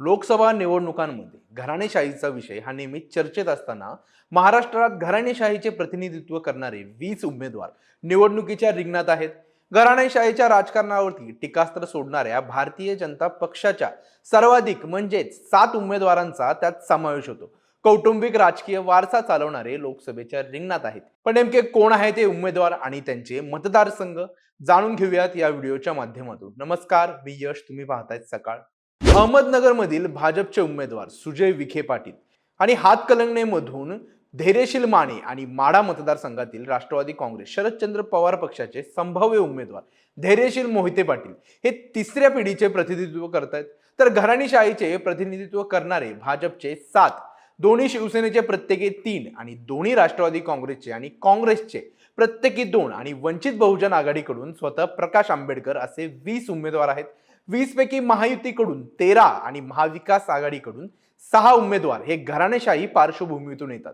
लोकसभा निवडणुकांमध्ये घराणेशाहीचा विषय हा नेहमी चर्चेत असताना महाराष्ट्रात घराणेशाहीचे प्रतिनिधित्व करणारे वीस उमेदवार निवडणुकीच्या रिंगणात आहेत. घराणेशाहीच्या राजकारणावरती टीकास्त्र सोडणाऱ्या भारतीय जनता पक्षाच्या सर्वाधिक म्हणजेच सात उमेदवारांचा त्यात समावेश होतो. कौटुंबिक राजकीय वारसा चालवणारे लोकसभेच्या रिंगणात आहेत. पण नेमके कोण आहे ते उमेदवार आणि त्यांचे मतदारसंघ? जाणून घेऊयात या व्हिडिओच्या माध्यमातून. नमस्कार मी यश. तुम्ही पाहतायत सकाळ. अहमदनगरमधील भाजपचे उमेदवार सुजय विखे पाटील आणि हातकलंगणेमधून धैर्यशील माने आणि माढा मतदारसंघातील राष्ट्रवादी काँग्रेस शरदचंद्र पवार पक्षाचे संभाव्य उमेदवार धैर्यशील मोहिते पाटील हे तिसऱ्या पिढीचे प्रतिनिधित्व करत आहेत तर घराणीशाहीचे प्रतिनिधित्व करणारे भाजपचे सात दोन्ही शिवसेनेचे प्रत्येकी तीन आणि दोन्ही राष्ट्रवादी काँग्रेसचे आणि काँग्रेसचे प्रत्येकी दोन आणि वंचित बहुजन आघाडीकडून स्वतः प्रकाश आंबेडकर असे वीस उमेदवार आहेत. वीसपैकी महायुतीकडून तेरा आणि महाविकास आघाडीकडून सहा उमेदवार हे घराणेशाही पार्श्वभूमीतून येतात.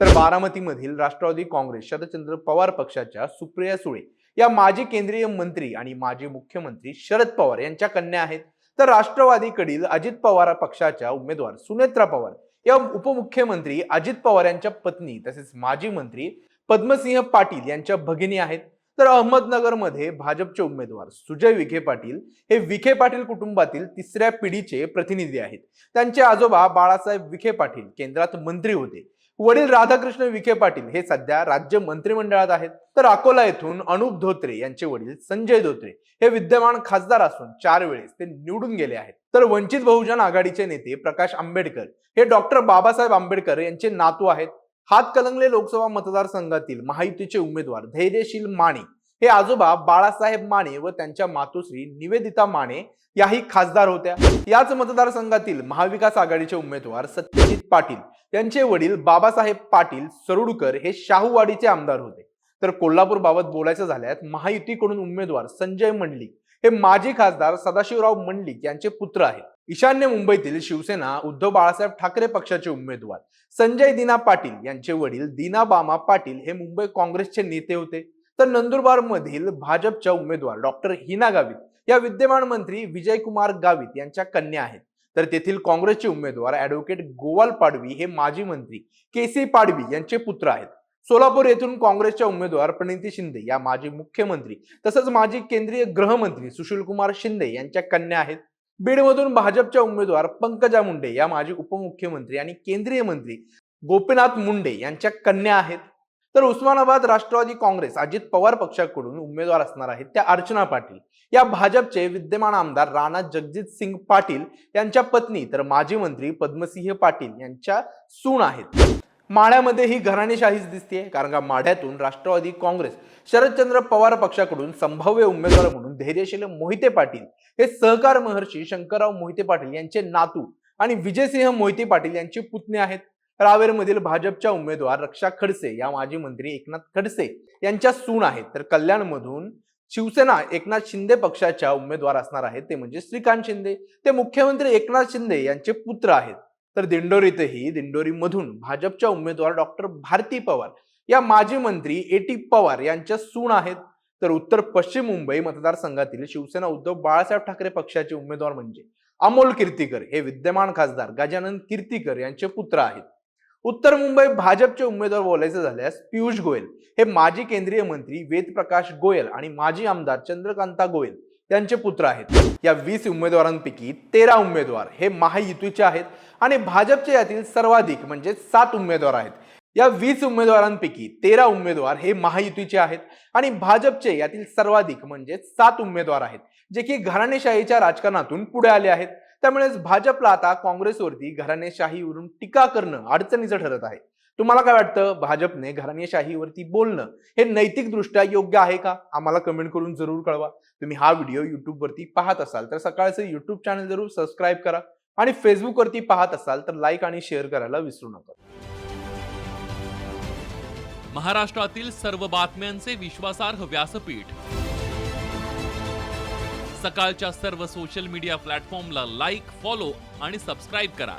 तर बारामतीमधील राष्ट्रवादी काँग्रेस शरदचंद्र पवार पक्षाच्या सुप्रिया सुळे या माजी केंद्रीय मंत्री आणि माजी मुख्यमंत्री शरद पवार यांच्या कन्या आहेत. तर राष्ट्रवादीकडील अजित पवार पक्षाच्या उमेदवार सुनेत्रा पवार या उपमुख्यमंत्री अजित पवार यांच्या पत्नी तसेच माजी मंत्री पद्मसिंह पाटील यांच्या भगिनी आहेत. तर अहमदनगरमध्ये भाजपचे उमेदवार सुजय विखे पाटील हे विखे पाटील कुटुंबातील तिसऱ्या पिढीचे प्रतिनिधी आहेत. त्यांचे आजोबा बाळासाहेब विखे पाटील केंद्रात मंत्री होते. वडील राधाकृष्ण विखे पाटील हे सध्या राज्य मंत्रिमंडळात आहेत. तर अकोला येथून अनुप धोत्रे यांचे वडील संजय धोत्रे हे विद्यमान खासदार असून चार वेळेस ते निवडून गेले आहेत. तर वंचित बहुजन आघाडीचे नेते प्रकाश आंबेडकर हे डॉक्टर बाबासाहेब आंबेडकर यांचे नातू आहेत. हातकलंगले लोकसभा मतदारसंघातील महायुतीचे उमेदवार धैर्यशील माने. हे आजोबा बाळासाहेब माने व त्यांच्या मातोश्री निवेदिता माने याही खासदार होत्या. याच मतदारसंघातील महाविकास आघाडीचे उमेदवार सत्यजित पाटील यांचे वडील बाबासाहेब पाटील सरुडकर हे शाहूवाडीचे आमदार होते. तर कोल्हापूर बाबत बोलायचं झाल्यास महायुतीकडून उमेदवार संजय मंडलिक हे माजी खासदार सदाशिवराव मंडलिक यांचे पुत्र आहेत. ईशान्य मुंबईतील शिवसेना उद्धव बाळासाहेब ठाकरे पक्षाचे उमेदवार. संजय दिना पाटील यांचे वडील दिना बामा पाटील हे मुंबई काँग्रेसचे नेते होते. तर नंदुरबार मधील भाजपच्या उमेदवार डॉक्टर हिना गावित या विद्यमान मंत्री विजयकुमार गावित यांच्या कन्या आहेत. तर तेथील काँग्रेसचे उमेदवार ऍडव्होकेट गोवाल पाडवी हे माजी मंत्री के सी पाडवी यांचे पुत्र आहेत. सोलापूर येथून काँग्रेसच्या उमेदवार प्रणिती शिंदे या माजी मुख्यमंत्री तसंच माजी केंद्रीय गृहमंत्री सुशीलकुमार शिंदे यांच्या कन्या आहेत. बीडमधून भाजपच्या उमेदवार पंकजा मुंडे या माजी उपमुख्यमंत्री आणि केंद्रीय मंत्री गोपीनाथ मुंडे यांच्या कन्या आहेत. तर उस्मानाबाद राष्ट्रवादी काँग्रेस अजित पवार पक्षाकडून उमेदवार असणार आहेत त्या अर्चना पाटील. या भाजपचे विद्यमान आमदार राणा जगजित सिंग पाटील यांच्या पत्नी तर माजी मंत्री पद्मसिंह पाटील यांच्या सून आहेत. माळ्यामध्ये ही घराणेशाहीच दिसते कारण का माढ्यातून राष्ट्रवादी काँग्रेस शरदचंद्र पवार पक्षाकडून संभाव्य उमेदवार म्हणून धैर्यशील मोहिते पाटील हे सहकार महर्षी शंकरराव मोहिते पाटील यांचे नातू आणि विजयसिंह मोहिते पाटील यांची पुतणी आहेत. रावेरमधील भाजपच्या उमेदवार रक्षा खडसे या माजी मंत्री एकनाथ खडसे यांच्या सून आहेत. तर कल्याणमधून शिवसेना एकनाथ शिंदे पक्षाच्या उमेदवार असणार आहेत ते म्हणजे श्रीकांत शिंदे. ते मुख्यमंत्री एकनाथ शिंदे यांचे पुत्र आहेत. तर दिंडोरीतही दिंडोरीमधून भाजपच्या उमेदवार डॉक्टर भारती पवार या माजी मंत्री ए टी पवार यांच्या सून आहेत. तर उत्तर पश्चिम मुंबई मतदारसंघातील शिवसेना उद्धव बाळासाहेब ठाकरे पक्षाचे उमेदवार म्हणजे अमोल कीर्तीकर हे विद्यमान खासदार गजानन कीर्तीकर यांचे पुत्र आहेत. उत्तर मुंबई भाजपचे उमेदवार बोलायचे झाल्यास पियुष गोयल हे माजी केंद्रीय मंत्री वेद प्रकाश गोयल आणि माजी आमदार चंद्रकांता गोयल त्यांचे पुत्र आहेत. या वीस उमेदवारांपैकी तेरा उमेदवार हे महायुतीचे आहेत आणि भाजपच्या यातील सर्वाधिक म्हणजे सात उमेदवार आहेत. या वीस उमेदवारांपैकी तेरा उमेदवार हे महायुतीचे आहेत आणि भाजपचे यातील सर्वाधिक म्हणजे सात उमेदवार आहेत जे की घराणेशाहीच्या राजकारणातून पुढे आले आहेत. त्यामुळेच भाजपला आता काँग्रेसवरती घराणेशाहीवरून टीका करणं अडचणीचं ठरत आहे. तुम्हाला काय वाटतं? भाजपने घराणेशाहीवरती बोलणं हे नैतिकदृष्ट्या योग्य आहे का? आम्हाला कमेंट करून जरूर कळवा. तुम्ही हा व्हिडिओ युट्यूबवरती पाहत असाल तर सकाळचं युट्यूब चॅनल जरूर सबस्क्राईब करा आणि फेसबुकवरती पाहत असाल तर लाईक आणि शेअर करायला विसरू नका. महाराष्ट्रातील सर्व बातम्यांचे विश्वासार्ह व्यासपीठ. सकाळच्या सर्व सोशल मीडिया प्लॅटफॉर्मला लाईक फॉलो आणि सबस्क्राईब करा.